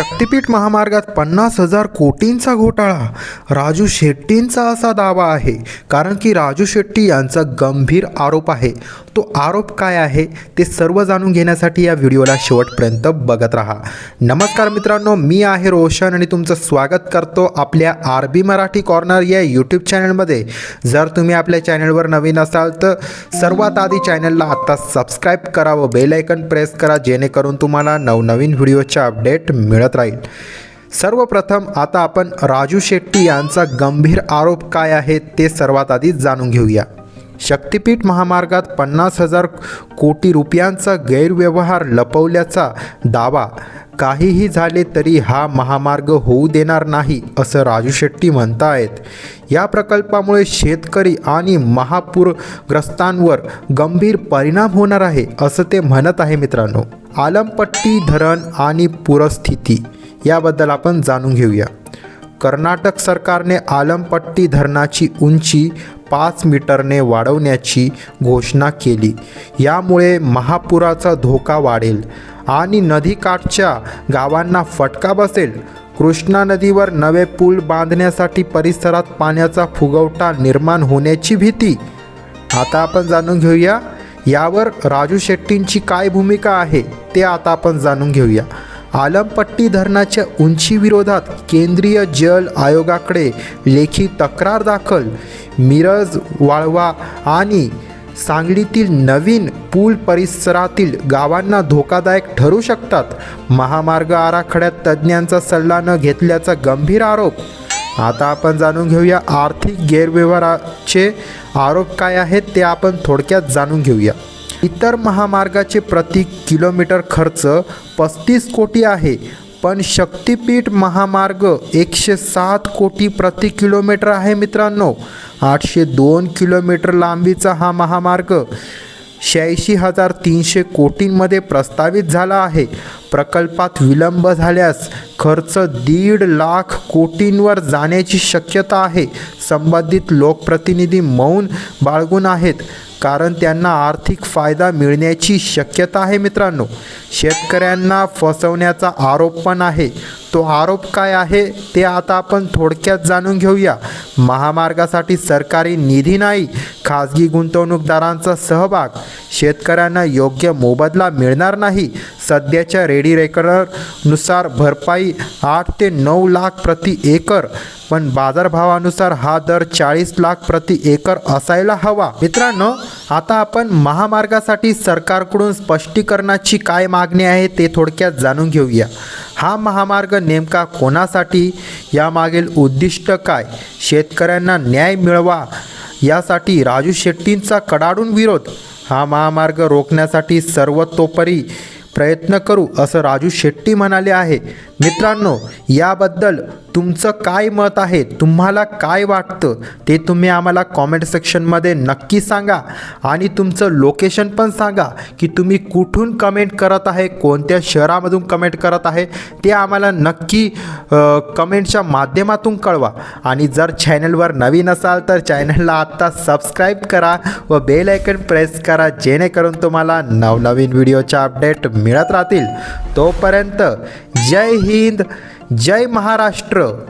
शक्तिपीठ महामार्गात पन्नास हजार कोटींचा घोटाळा. राजू शेट्टींचा असा दावा आहे. कारण की राजू शेट्टी यांचा गंभीर आरोप आहे. तो आरोप काय आहे ते सर्व जाणून घेण्यासाठी या व्हिडिओला शेवटपर्यंत बघत राहा. नमस्कार मित्रांनो मी आहे रोशन आणि तुमचं स्वागत करतो आपल्या आर बी मराठी कॉर्नर या यूट्यूब चॅनलमध्ये. जर तुम्ही आपल्या चॅनलवर नवीन असाल तर सर्वात आधी चॅनलला आत्ता सबस्क्राईब करा व बेलायकन प्रेस करा जेणेकरून तुम्हाला नवनवीन व्हिडिओचे अपडेट मिळत राहील. सर्वप्रथम आता आपण राजू शेट्टी यांचा गंभीर आरोप काय आहे ते सर्वात आधी जाणून घेऊया. शक्तिपीठ महामार्गात पन्नास हजार कोटी रुपयांचा गैरव्यवहार लपवल्याचा दावा काहीही झाले तरी हा महामार्ग होऊ देणार नाही असं राजू शेट्टी म्हणतायत. या प्रकल्पामुळे शेतकरी आणि महापूरग्रस्तांवर गंभीर परिणाम होणार आहे असं ते म्हणत आहे मित्रांनो. आलमपट्टी धरण आणि पूरस्थिती याबद्दल आपण जाणून घेऊया. कर्नाटक सरकारने आलमपट्टी धरणाची उंची पाच मीटरने वाढवण्याची घोषणा केली. यामुळे महापुराचा धोका वाढेल आणि नदीकाठच्या गावांना फटका बसेल. कृष्णा नदीवर नवे पूल बांधण्यासाठी परिसरात पाण्याचा फुगवटा निर्माण होण्याची भीती. आता आपण जाणून घेऊया यावर राजू शेट्टींची काय भूमिका आहे ते आता आपण जाणून घेऊया. आलमपट्टी धरणाच्या उंचीविरोधात केंद्रीय जल आयोगाकडे लेखी तक्रार दाखल. मिरज वाळवा आणि सांगलीतील नवीन पूल परिसरातील गावांना धोकादायक ठरू शकतात. महामार्ग आराखड्यात तज्ज्ञांचा सल्ला न घेतल्याचा गंभीर आरोप आता आपण जाणून घेऊया आर्थिक गैरव्यवहाराचे आरोप काय आहेत ते आपण थोडक्यात जाणून घेऊया. इतर महामार्गाचे प्रति किलोमीटर खर्च पस्तीस कोटी आहे पण शक्तिपीठ महामार्ग एकशे सात कोटी प्रति किलोमीटर आहे मित्रांनो. आठशे दोन किलोमीटर लांबीचा हा महामार्ग. शहाऐंशी हजार तीनशे कोटींमध्ये प्रस्तावित झाला आहे. प्रकल्पात विलंब झाल्यास खर्च दीड लाख कोटींवर जाण्याची शक्यता आहे. संबंधित लोकप्रतिनिधी मौन बाळगून आहेत कारण त्यांना आर्थिक फायदा मिळण्याची शक्यता आहे मित्रांनो. शेतकऱ्यांना फसवण्याचा आरोप पण आहे. तो आरोप काय आहे ते आता आपण थोडक्यात जाणून घेऊया. महामार्गासाठी सरकारी निधी नाही खाजगी गुंतवणूकदारांचा सहभाग शेतकऱ्यांना योग्य मोबदला मिळणार नाही सध्याच्या रेडी रेकरनुसार भरपाई आठ ते नऊ लाख प्रति एकर पण बाजारभावानुसार हा दर चाळीस लाख प्रति एकर असायला हवा. मित्रांनो आता आपण महामार्गासाठी सरकारकडून स्पष्टीकरणाची काय मागणी आहे ते थोडक्यात जाणून घेऊया. हा महामार्ग नेमका कोणासाठी यामागील उद्दिष्ट काय शेतकऱ्यांना न्याय मिळवा यासाठी राजू शेट्टींचा कडाडून विरोध हा महामार्ग रोखण्यासाठी सर्वतोपरी प्रयत्न करू असं राजू शेट्टी म्हणाले आहे. मित्रांनो याबद्दल तुमचं काय मत आहे? तुम्हाला काय वाटतं? ते तुम्ही आम्हाला कॉमेंट सेक्शनमध्ये नक्की सांगा. आणि तुमचं लोकेशन पण सांगा की तुम्ही कुठून कमेंट करत आहे कोणत्या शहरामधून कमेंट करत आहे ते आम्हाला नक्की कमेंटच्या माध्यमातून कळवा. आणि जर चॅनलवर नवीन असाल तर चॅनलला आत्ता सबस्क्राईब करा व बेल आयकन प्रेस करा जेणेकरून तुम्हाला नवनवीन व्हिडिओच्या अपडेट मिळत राहतील. तोपर्यंत जय हिंद जय महाराष्ट्र.